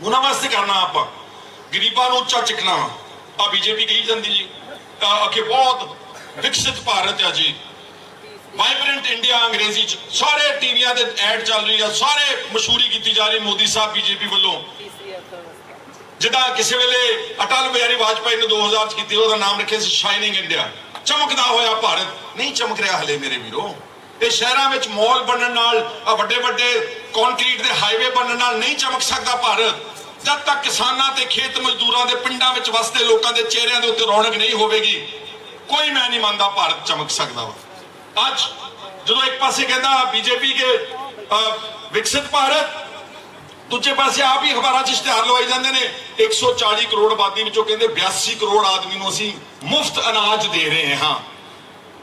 ਉਹਨਾਂ ਵਾਸਤੇ ਕਰਨਾ ਆਪਾਂ। ਗਰੀਬਾਂ ਨੂੰ ਉੱਚਾ ਚੱਕਣਾ ਆ ਬੀਜੇਪੀ ਕਹੀ ਜਾਂਦੀ ਜੀ। ਅਹ ਬਹੁਤ ਵਿਕਸਿਤ ਭਾਰਤ ਹੈ ਜੀ। ਵਾਈਬ੍ਰੈਂਟ ਇੰਡੀਆ ਅੰਗਰੇਜ਼ੀ ਚ ਸਾਰੇ ਟੀਵੀਆਂ ਤੇ ਐਡ ਚੱਲ ਰਹੀ ਆ। ਸਾਰੇ ਮਸ਼ਹੂਰੀ ਕੀਤੀ ਜਾ ਰਹੀ ਮੋਦੀ ਸਾਹਿਬ ਬੀਜੇਪੀ ਵੱਲੋਂ। ਜਿੱਦਾਂ ਕਿਸੇ ਵੇਲੇ ਅਟਲ ਬਿਹਾਰੀ ਵਾਜਪਾਈ ਨੇ 2000 ਚ ਕੀਤੀ, ਉਹਦਾ ਨਾਮ ਰੱਖਿਆ ਸੀ ਸ਼ਾਈਨਿੰਗ ਇੰਡੀਆ ਚਮਕਦਾ ਹੋਇਆ ਭਾਰਤ। ਨਹੀਂ ਚਮਕ ਰਿਹਾ ਹਲੇ ਮੇਰੇ ਵੀਰੋ। ਇਹ ਸ਼ਹਿਰਾਂ ਵਿੱਚ ਮਾਲ ਬਣਨ ਨਾਲ, ਆਹ ਵੱਡੇ ਵੱਡੇ ਕੰਕਰੀਟ ਦੇ ਹਾਈਵੇ ਬਣਨ ਨਾਲ ਨਹੀਂ ਚਮਕ ਸਕਦਾ ਭਾਰਤ ਜਦ ਤੱਕ ਕਿਸਾਨਾਂ ਤੇ ਖੇਤ ਮਜ਼ਦੂਰਾਂ ਦੇ ਪਿੰਡਾਂ ਵਿੱਚ ਵਸਦੇ ਲੋਕਾਂ ਦੇ ਚਿਹਰਿਆਂ ਦੇ ਉੱਤੇ ਰੌਣਕ ਨਹੀਂ ਹੋਵੇਗੀ, ਕੋਈ ਮੈਂ ਨਹੀਂ ਮੰਨਦਾ ਭਾਰਤ ਚਮਕ ਸਕਦਾ ਵਾ। ਅੱਜ ਜਦੋਂ ਇੱਕ ਪਾਸੇ ਕਹਿੰਦਾ ਬੀਜੇਪੀ ਕੇ ਵਿਕਸਿਤ ਭਾਰਤ, ਦੂਜੇ ਪਾਸੇ ਆਪ ਹੀ ਅਖਬਾਰਾਂ 'ਚ ਇਸ਼ਤਿਹਾਰ ਲਵਾਈ ਜਾਂਦੇ ਨੇ 140 ਕਰੋੜ ਆਬਾਦੀ ਵਿੱਚੋਂ ਕਹਿੰਦੇ 82 ਕਰੋੜ ਆਦਮੀ ਨੂੰ ਅਸੀਂ ਮੁਫਤ ਅਨਾਜ ਦੇ ਰਹੇ ਹਾਂ।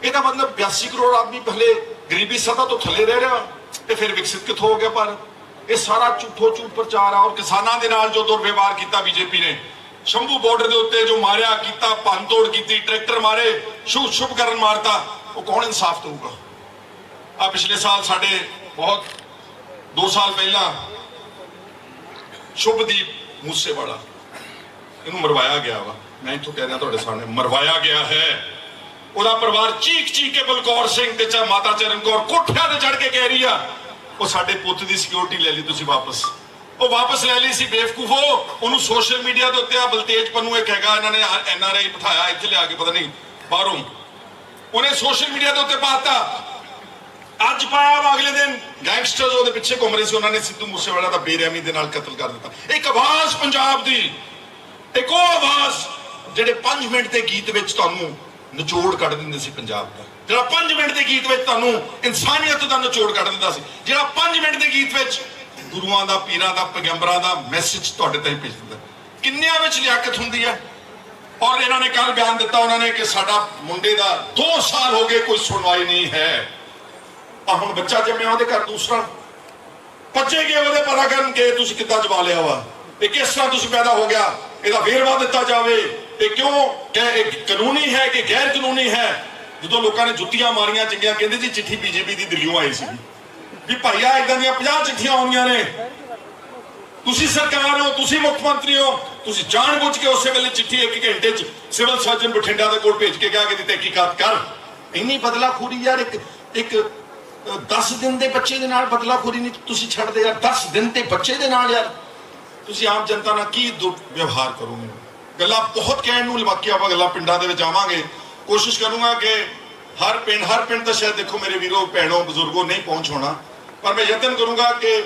ਇਹਦਾ ਮਤਲਬ 82 ਕਰੋੜ ਆਦਮੀ ਪਹਿਲੇ ਗਰੀਬੀ ਸਤਾ ਤੋਂ ਥੱਲੇ ਰਹਿ ਰਿਹਾ ਤੇ ਫਿਰ ਵਿਕਸਿਤ ਕਿੱਥੋਂ ਹੋ ਗਿਆ ਭਾਰਤ? ਇਹ ਸਾਰਾ ਝੂਠੋ ਝੂਠ ਪ੍ਰਚਾਰ ਆ ਔਰ ਕਿਸਾਨਾਂ ਦੇ ਨਾਲ ਜੋ ਦੁਰਵਿਵਹਾਰ ਕੀਤਾ ਬੀਜੇਪੀ ਨੇ, ਸ਼ੰਭੂ ਬਾਰਡਰ ਦੇ ਉੱਤੇ ਜੋ ਮਾਰਿਆ, ਕੀਤਾ, ਭੰਨਤੋੜ ਕੀਤੀ, ਟਰੈਕਟਰ ਮਾਰੇ, ਸ਼ੁਭ ਸ਼ੁਭ ਕਰਨ ਮਾਰਤਾ, ਉਹ ਕੌਣ ਇਨਸਾਫ ਦਊਗਾ? ਆ ਪਿਛਲੇ ਸਾਲ ਸਾਡੇ ਬਹੁਤ 2 ਸਾਲ ਪਹਿਲਾਂ ਸ਼ੁਭਦੀਪ ਮੂਸੇਵਾਲਾ, ਇਹਨੂੰ ਮਰਵਾਇਆ ਗਿਆ ਵਾ। ਮੈਂ ਇੱਥੋਂ ਕਹਿ ਰਿਹਾ ਤੁਹਾਡੇ ਸਾਹਮਣੇ, ਮਰਵਾਇਆ ਗਿਆ ਹੈ। ਉਹਦਾ ਪਰਿਵਾਰ ਚੀਕ ਚੀਕ ਕੇ ਬਲਕੌਰ ਸਿੰਘ ਤੇ ਚਾ ਮਾਤਾ ਚਰਨ ਕੌਰ ਕੋਠਿਆਂ ਤੇ ਚੜ ਕੇ ਕਹਿ ਰਹੀ ਆ, ਉਹ ਸਾਡੇ ਪੁੱਤ ਦੀ ਸਿਕਿਉਰਿਟੀ ਲੈ ਲਈ ਤੁਸੀਂ ਵਾਪਸ। ਉਹ ਵਾਪਸ ਲੈ ਲਈ ਸੀ ਬੇਵਕੂਫੋ। ਉਹਨੂੰ ਸੋਸ਼ਲ ਮੀਡੀਆ ਦੇ ਉੱਤੇ ਆ ਬਲਤੇਜ ਪੰਨੂ ਇੱਕ ਹੈਗਾ ਇਹਨਾਂ ਨੇ ਐਨ ਆਰ ਆਈ ਬਿਠਾਇਆ, ਇੱਥੇ ਲਿਆ ਕੇ ਪਤਾ ਨਹੀਂ ਬਾਹਰੋਂ। ਉਹਨੇ ਸੋਸ਼ਲ ਮੀਡੀਆ ਦੇ ਉੱਤੇ ਪਾਤਾ। ਅੱਜ ਪਾਇਆ ਵਾ ਅਗਲੇ ਦਿਨ। ਗੈਂਗਸਟਰਸ ਉਹਦੇ ਪਿੱਛੇ ਘੁੰਮ ਰਹੇ ਸੀ, ਉਹਨਾਂ ਨੇ ਸਿੱਧੂ ਮੂਸੇਵਾਲਾ ਦਾ ਬੇਰਹਿਮੀ ਦੇ ਨਾਲ ਕਤਲ ਕਰ ਦਿੱਤਾ। ਇੱਕ ਆਵਾਜ਼ ਪੰਜਾਬ ਦੀ, ਇੱਕ ਉਹ ਆਵਾਜ਼ ਜਿਹੜੇ 5 ਮਿੰਟ ਦੇ ਗੀਤ ਵਿੱਚ ਤੁਹਾਨੂੰ ਨਿਚੋੜ ਕੱਢ ਦਿੰਦੇ ਸੀ ਪੰਜਾਬ ਦਾ ਜਿਹੜਾ 5 ਮਿੰਟ ਦੇ ਗੀਤ ਵਿੱਚ ਤੁਹਾਨੂੰ ਇਨਸਾਨੀਅਤ ਦਾ ਨਿਚੋੜ ਕੱਢ ਦਿੰਦਾ ਸੀ, ਜਿਹੜਾ 5 ਮਿੰਟ ਦੇ ਗੀਤ ਵਿੱਚ ਗੁਰੂਆਂ ਦਾ, ਪੀਰਾਂ ਦਾ, ਪੈਗੰਬਰਾਂ ਦਾ ਮੈਸੇਜ ਤੁਹਾਡੇ ਤਾਈਂ ਭੇਜ ਦਿੰਦਾ। ਕਿੰਨਿਆਂ ਵਿੱਚ ਲਿਆਕਤ ਹੁੰਦੀ ਹੈ? ਔਰ ਇਹਨਾਂ ਨੇ ਕੱਲ ਬਿਆਨ ਦਿੱਤਾ ਉਹਨਾਂ ਨੇ ਕਿ ਸਾਡਾ ਮੁੰਡੇ ਦਾ 2 ਸਾਲ ਹੋ ਗਏ ਕੋਈ ਸੁਣਵਾਈ ਨਹੀਂ ਹੈ। ਆ ਹੁਣ ਬੱਚਾ ਜੰਮਿਆ ਉਹਦੇ ਘਰ ਦੂਸਰਾ। ਬੱਚੇ ਗਏ ਉਹਦੇ ਪਤਾ ਕਰਨ ਕਿ ਤੁਸੀਂ ਕਿੱਦਾਂ ਜਵਾ ਲਿਆ ਵਾ? ਇਹ ਕਿਸ ਤਰ੍ਹਾਂ ਤੁਸੀਂ ਪੈਦਾ ਹੋ ਗਿਆ, ਇਹਦਾ ਵੇਰਵਾ ਦਿੱਤਾ ਜਾਵੇ। ਇਹ ਕਿਉਂ ਕਿ ਕਾਨੂੰਨੀ ਹੈ ਕਿ ਗੈਰ ਕਾਨੂੰਨੀ ਹੈ? ਜਦੋਂ ਲੋਕਾਂ ਨੇ ਜੁੱਤੀਆਂ ਮਾਰੀਆਂ, ਚੰਗੀਆਂ, ਕਹਿੰਦੇ ਜੀ ਚਿੱਠੀ ਬੀਜੇਪੀ ਦੀ ਦਿੱਲੀੋਂ ਆਈ ਸੀ ਵੀ ਭਾਈਆ ਇਦਾਂ ਦੀਆਂ 50 ਚਿੱਠੀਆਂ ਆਉਂਦੀਆਂ ਨੇ। ਤੁਸੀਂ ਸਰਕਾਰ ਹੋ, ਤੁਸੀਂ ਮੁੱਖ ਮੰਤਰੀ ਹੋ, ਤੁਸੀਂ ਜਾਣ ਬੁੱਝ ਕੇ ਉਸੇ ਵੇਲੇ ਚਿੱਠੀ ਇੱਕ ਘੰਟੇ 'ਚ ਸਿਵਲ ਸਰਜਨ ਬਠਿੰਡਾ ਦੇ ਕੋਲ ਭੇਜ ਕੇ ਕਿਹਾ ਕਿ ਦੀ ਤਹਿਕੀਕਾਤ ਕਰ। ਇੰਨੀ ਬਦਲਾਖੋਰੀ ਯਾਰ, ਇੱਕ ਇੱਕ 10 ਦਿਨ ਦੇ ਬੱਚੇ ਦੇ ਨਾਲ ਬਦਲਾਖੋਰੀ ਨਹੀਂ ਤੁਸੀਂ ਛੱਡਦੇ ਯਾਰ 10 ਦਿਨ ਦੇ ਬੱਚੇ ਦੇ ਨਾਲ ਯਾਰ। ਤੁਸੀਂ ਆਮ ਜਨਤਾ ਨਾਲ ਕੀ ਦੁਰਵਿਵਹਾਰ ਕਰੋਗੇ? ਗੱਲਾਂ ਬਹੁਤ ਕਹਿਣ ਨੂੰ ਬਾਕੀ ਆਪਾਂ ਗੱਲਾਂ ਪਿੰਡਾਂ ਦੇ ਵਿੱਚ ਆਵਾਂਗੇ। ਕੋਸ਼ਿਸ਼ ਕਰੂੰਗਾ ਕਿ ਹਰ ਪਿੰਡ ਹਰ ਪਿੰਡ ਤਾਂ ਸ਼ਾਇਦ ਦੇਖੋ ਮੇਰੇ ਵੀਰੋ, ਭੈਣੋ, ਬਜ਼ੁਰਗੋ ਨਹੀਂ ਪਹੁੰਚ ਹੋਣਾ। ਪਰ ਮੈਂ ਯਤਨ ਕਰੂੰਗਾ ਕਿ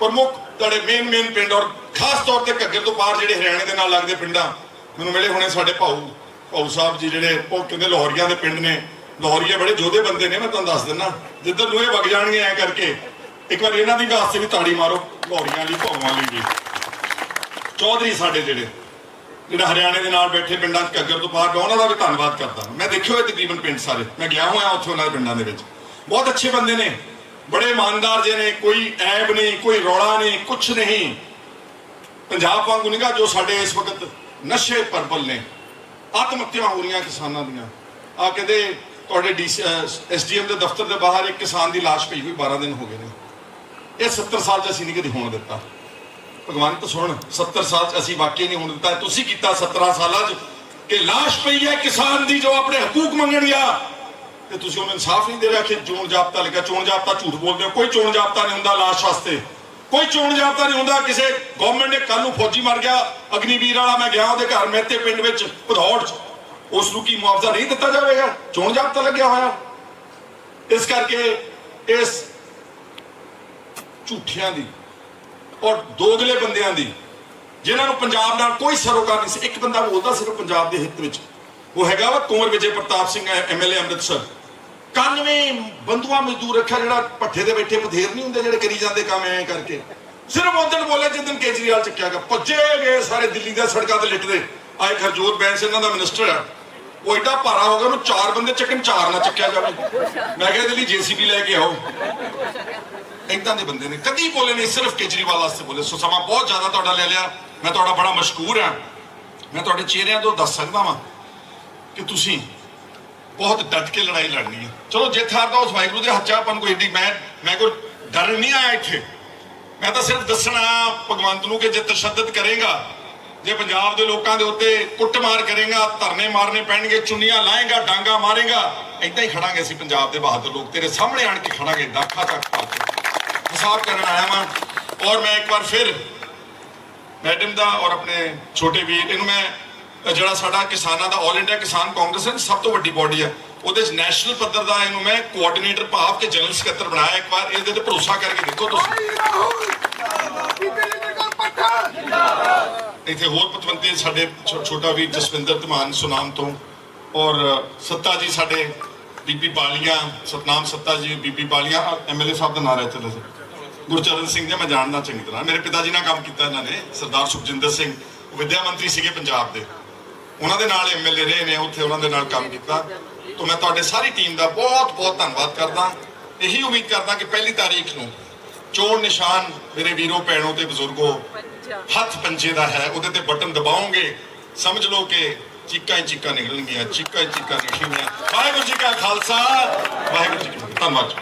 ਪ੍ਰਮੁੱਖ ਤੁਹਾਡੇ ਮੇਨ ਮੇਨ ਪਿੰਡ ਔਰ ਖਾਸ ਤੌਰ ਤੇ ਘੱਗਰ ਤੋਂ ਪਾਰ ਜਿਹੜੇ ਹਰਿਆਣੇ ਦੇ ਨਾਲ ਲੱਗਦੇ ਪਿੰਡਾਂ, ਮੈਨੂੰ ਮਿਲੇ ਹੋਣੇ ਸਾਡੇ ਭਾਊ ਭਾਊ ਸਾਹਿਬ ਜੀ ਜਿਹੜੇ ਉਹ ਕਹਿੰਦੇ ਲਾਹੌਰੀਆਂ ਦੇ ਪਿੰਡ ਨੇ। ਲਾਹੌਰੀਏ ਬੜੇ ਜੋਧੇ ਬੰਦੇ ਨੇ, ਮੈਂ ਤੁਹਾਨੂੰ ਦੱਸ ਦਿੰਦਾ। ਜਿੱਧਰ ਨੂੰ ਇਹ ਵਗ ਜਾਣਗੇ ਐ ਕਰਕੇ, ਇੱਕ ਵਾਰ ਇਹਨਾਂ ਦੀ ਵਾਸਤੇ ਵੀ ਤਾੜੀ ਮਾਰੋ, ਲਾਹੌਰੀਆਂ ਲਈ, ਭਾਊਆਂ ਲਈ ਜੀ ਚੌਧਰੀ ਸਾਡੇ ਜਿਹੜੇ। ਜਿਹੜਾ ਹਰਿਆਣੇ ਦੇ ਨਾਲ ਬੈਠੇ ਪਿੰਡਾਂ 'ਚ ਘੱਗਰ ਤੋਂ ਬਾਹਰ, ਮੈਂ ਉਹਨਾਂ ਦਾ ਵੀ ਧੰਨਵਾਦ ਕਰਦਾ। ਮੈਂ ਦੇਖਿਓ ਇਹ ਤਕਰੀਬਨ ਪਿੰਡ ਸਾਰੇ। ਮੈਂ ਗਿਆ ਹੋਇਆ ਉੱਥੇ ਉਹਨਾਂ ਦੇ ਪਿੰਡਾਂ ਦੇ ਵਿੱਚ। ਬਹੁਤ ਅੱਛੇ ਬੰਦੇ ਨੇ। ਬੜੇ ਇਮਾਨਦਾਰ ਜੇ ਨੇ। ਕੋਈ ਐਬ ਨਹੀਂ, ਕੋਈ ਰੌਲਾ ਨਹੀਂ, ਕੁਛ ਨਹੀਂ। ਪੰਜਾਬ ਵਾਂਗੂ ਨਿਗਾ ਜੋ ਸਾਡੇ ਇਸ ਵਕਤ ਨਸ਼ੇ ਪਰਬਲ ਨੇ। ਆਤਮ ਹੱਤਿਆ ਹੋ ਰਹੀਆਂ ਕਿਸਾਨਾਂ ਦੀਆਂ। ਆ ਕਹਿੰਦੇ ਤੁਹਾਡੇ ਐਸਡੀਐਮ ਦੇ ਦਫ਼ਤਰ ਦੇ ਬਾਹਰ ਇੱਕ ਕਿਸਾਨ ਦੀ ਲਾਸ਼ ਪਈ ਹੋਈ 12 ਦਿਨ ਹੋ ਗਏ ਨੇ। ਇਹ 70 ਸਾਲ ਚ ਅਸੀਂ ਨਹੀਂ ਕਦੇ ਹੋਣ ਦਿੱਤਾ। ਭਗਵੰਤ ਸੁਣ 70 ਸਾਲ ਚ ਅਸੀਂ ਵਾਕਈ ਨਹੀਂ ਹੋਣ ਦਿੱਤਾ। ਤੁਸੀਂ ਕੀਤਾ 17 ਸਾਲਾਂ ਚ ਕਿ ਲਾਸ਼ ਪਈ ਹੈ ਕਿਸਾਨ ਦੀ ਜੋ ਆਪਣੇ ਹਕੂਕ ਮੰਗਣ ਗਿਆ। ਤੇ ਤੁਸੀਂ ਉਹਨੂੰ ਇਨਸਾਫ ਨਹੀਂ ਦੇ ਰਿਹਾ ਕਿ ਚੋਣ ਜਾਬਤਾ ਲੱਗਾ ਚੋਣ ਜਾਬਤਾ ਝੂਠ ਬੋਲਦੇ ਹੋ ਕੋਈ ਚੋਣ ਜਾਬਤਾ ਨਹੀਂ ਹੁੰਦਾ ਲਾਸ਼ ਵਾਸਤੇ। ਕੋਈ ਚੋਣ ਜਾਬਤਾ ਨਹੀਂ ਹੁੰਦਾ। ਕਿਸੇ ਗਵਰਨਮੈਂਟ ਨੇ ਕੱਲ ਨੂੰ ਫੌਜੀ ਮਰ ਗਿਆ। ਅਗਨੀਵੀਰ ਵਾਲਾ ਮੈਂ ਗਿਆ ਉਹਦੇ ਘਰ, ਮਹਿਤੇ ਪਿੰਡ ਵਿੱਚ, ਭਦੌੜ ਚ। ਉਸ ਨੂੰ ਕੀ ਮੁਆਵਜ਼ਾ ਨਹੀਂ ਦਿੱਤਾ ਜਾਵੇਗਾ? ਚੋਣ ਜਾਬਤਾ ਲੱਗਿਆ ਹੋਇਆ। ਇਸ ਕਰਕੇ ਇਸ ਝੂਠਿਆਂ ਦੀ ਔਰ ਦੋਗਲੇ ਬੰਦਿਆਂ ਦੀ, ਜਿਨ੍ਹਾਂ ਨੂੰ ਪੰਜਾਬ ਨਾਲ ਕੋਈ ਸਰੋਕਾਰ ਨਹੀਂ ਸੀ। ਇੱਕ ਬੰਦਾ ਬੋਲਦਾ ਸਿਰਫ ਪੰਜਾਬ ਦੇ ਹਿੱਤ ਵਿੱਚ। ਉਹ ਹੈਗਾ ਵਾ ਕੁੰਵਰ ਵਿਜੇ ਪ੍ਰਤਾਪ ਸਿੰਘ ਐਮਐਲਏ ਅੰਮ੍ਰਿਤਸਰ 91 ਬੰਦੂਆ ਮਜ਼ਦੂਰ ਰੱਖਿਆ ਜਿਹੜਾ ਪੱਠੇ ਤੇ ਬੈਠੇ ਬਥੇਰ ਨਹੀਂ ਹੁੰਦੇ ਜਿਹੜੇ ਕਰੀ ਜਾਂਦੇ ਕੰਮ ਐਂ ਕਰਕੇ। ਸਿਰਫ ਉਦੋਂ ਬੋਲੇ ਜਿੱਦਨ ਕੇਜਰੀਵਾਲ ਚੱਕਿਆ ਗਿਆ। ਭੱਜੇ ਗਏ ਸਾਰੇ ਦਿੱਲੀ ਦੀਆਂ ਸੜਕਾਂ ਤੇ ਲਿਟਦੇ। ਆਏ ਹਰਜੋਤ ਬੈਂਸ ਇਹਨਾਂ ਦਾ ਮਿਨਿਸਟਰ ਆ। ਉਹ ਐਡਾ ਭਾਰਾ ਹੋ ਗਿਆ, ਉਹਨੂੰ ਚਾਰ ਬੰਦੇ ਚੱਕਣ ਚਾਰ ਨਾ ਚੱਕਿਆ ਜਾਵੇ। ਮੈਂ ਕਿਹਾ ਇਹਦੇ ਦਿੱਲੀ ਜੀਸੀਬੀ ਲੈ ਕੇ ਆਓ। ਇਦਾਂ ਦੇ ਬੰਦੇ ਨੇ। ਕਦੀ ਬੋਲੇ ਨਹੀਂ ਸਿਰਫ ਕੇਜਰੀਵਾਲ ਵਾਸਤੇ ਬੋਲੇ। ਸੋ ਸਮਾਂ ਬਹੁਤ ਜ਼ਿਆਦਾ ਤੁਹਾਡਾ ਲੈ ਲਿਆ। ਮੈਂ ਤੁਹਾਡਾ ਬੜਾ ਮਸ਼ਕੂਰ ਹਾਂ। ਮੈਂ ਤੁਹਾਡੇ ਚਿਹਰਿਆਂ ਤੋਂ ਦੱਸ ਸਕਦਾ ਵਾਂ ਕਿ ਤੁਸੀਂ ਬਹੁਤ ਡਟ ਕੇ ਲੜਾਈ ਲੜਨੀ ਹੈ। ਚਲੋ ਜਿੱਤ ਹਾਰ ਦਾ ਉਸ ਵਾਹਿਗੁਰੂ ਦੇ ਹੱਥ 'ਚ ਆਪਾਂ ਨੂੰ ਕੋਈ ਏਡੀ ਮੈਂ ਮੈਂ ਕੋਈ ਡਰਨ ਨਹੀਂ ਆਇਆ ਇੱਥੇ। ਮੈਂ ਤਾਂ ਸਿਰਫ ਦੱਸਣਾ ਭਗਵੰਤ ਨੂੰ ਕਿ ਜੇ ਤਸ਼ੱਦਦ ਕਰੇਗਾ, ਜੇ ਪੰਜਾਬ ਦੇ ਲੋਕਾਂ ਦੇ ਉੱਤੇ ਕੁੱਟਮਾਰ ਕਰੇਗਾ, ਧਰਨੇ ਮਾਰਨੇ ਪੈਣਗੇ, ਚੁੰਨੀਆਂ ਲਾਏਗਾ, ਡਾਂਗਾ ਮਾਰੇਗਾ, ਏਦਾਂ ਹੀ ਖੜਾਂਗੇ ਅਸੀਂ ਪੰਜਾਬ ਦੇ ਬਹਾਦਰ ਲੋਕ। ਤੇਰੇ ਸਾਹਮਣੇ ਆਣ ਕੇ ਖੜਾਂਗੇ ਦਾਖਾ ਤੱਕ ਹਿਸਾਬ ਕਰਨ ਆਇਆ ਵਾਂ। ਔਰ ਮੈਂ ਇੱਕ ਵਾਰ ਫਿਰ ਮੈਡਮ ਦਾ ਔਰ ਆਪਣੇ ਛੋਟੇ ਵੀਰ, ਇਹਨੂੰ ਮੈਂ ਜਿਹੜਾ ਸਾਡਾ ਕਿਸਾਨਾਂ ਦਾ 올 ਇੰਡੀਆ ਕਿਸਾਨ ਕਾਂਗਰਸ ਹੈ, ਸਭ ਤੋਂ ਵੱਡੀ ਬਾਡੀ ਹੈ। ਉਹਦੇ ਚ ਨੈਸ਼ਨਲ ਪੱਧਰ ਦਾ ਇਹਨੂੰ ਮੈਂ ਕੋਆਰਡੀਨੇਟਰ ਭਾਵ ਕੇ ਜਨਰਲ ਸਕੱਤਰ ਬਣਾਇਆ ਇੱਕ ਵਾਰ। ਇਹਦੇ ਤੇ ਭਰੋਸਾ ਕਰਕੇ ਦੇਖੋ ਤੁਸੀਂ। ਇੱਥੇ ਹੋਰ ਪਤਵੰਤੇ ਸਾਡੇ ਛੋਟਾ ਵੀਰ ਜਸਵਿੰਦਰ ਧਮਾਨ ਸੁਨਾਮ ਤੋਂ। ਔਰ ਸੱਤਾ ਜੀ ਸਾਡੇ ਬੀਬੀ ਬਾਲੀਆਂ, ਸਤਨਾਮ ਸੱਤਾ ਜੀ ਬੀਬੀ ਬਾਲੀਆਂ ਐਮਐਲਏ ਸਾਹਿਬ ਦਾ ਨਾਮ ਹੈ ਚੱਲੇ ਸੀ। ਗੁਰਚਰਨ ਸਿੰਘ ਜੀ ਮੈਂ ਜਾਣਦਾ ਚੰਗੀ ਤਰ੍ਹਾਂ। ਮੇਰੇ ਪਿਤਾ ਜੀ ਨਾਲ ਕੰਮ ਕੀਤਾ ਇਹਨਾਂ ਨੇ, ਸਰਦਾਰ ਸੁਖਜਿੰਦਰ ਸਿੰਘ। ਉਹ ਵਿਦਿਆ ਮੰਤਰੀ ਸੀਗੇ ਪੰਜਾਬ ਦੇ। ਉਹਨਾਂ ਦੇ ਨਾਲ ਐਮਐਲਏ ਰਹੇ ਨੇ, ਉੱਥੇ ਉਹਨਾਂ ਦੇ ਨਾਲ ਕੰਮ ਕੀਤਾ। ਤਾਂ ਮੈਂ ਤੁਹਾਡੇ ਸਾਰੀ ਟੀਮ ਦਾ ਬਹੁਤ ਬਹੁਤ ਧੰਨਵਾਦ ਕਰਦਾ। ਇਹੀ ਉਮੀਦ ਕਰਦਾ ਕਿ ਪਹਿਲੀ ਤਾਰੀਖ ਨੂੰ ਚੋਣ ਨਿਸ਼ਾਨ ਮੇਰੇ ਵੀਰੋ, ਭੈਣੋ ਤੇ ਬਜ਼ੁਰਗੋ ਹੱਥ ਪੰਜੇ ਦਾ ਹੈ। ਉਹਦੇ ਤੇ ਬਟਨ ਦਬਾਓਗੇ, ਸਮਝ ਲਓ ਕਿ ਚੀਕਾਂ ਹੀ ਚੀਕਾਂ ਨਿਕਲਣਗੀਆਂ, ਚੀਕਾਂ ਹੀ ਚੀਕਾਂ ਨਿਕਲਣਗੀਆਂ। ਵਾਹਿਗੁਰੂ ਜੀ ਕਾ ਖਾਲਸਾ, ਵਾਹਿਗੁਰੂ ਜੀ ਕੀ ਧੰਨਵਾਦ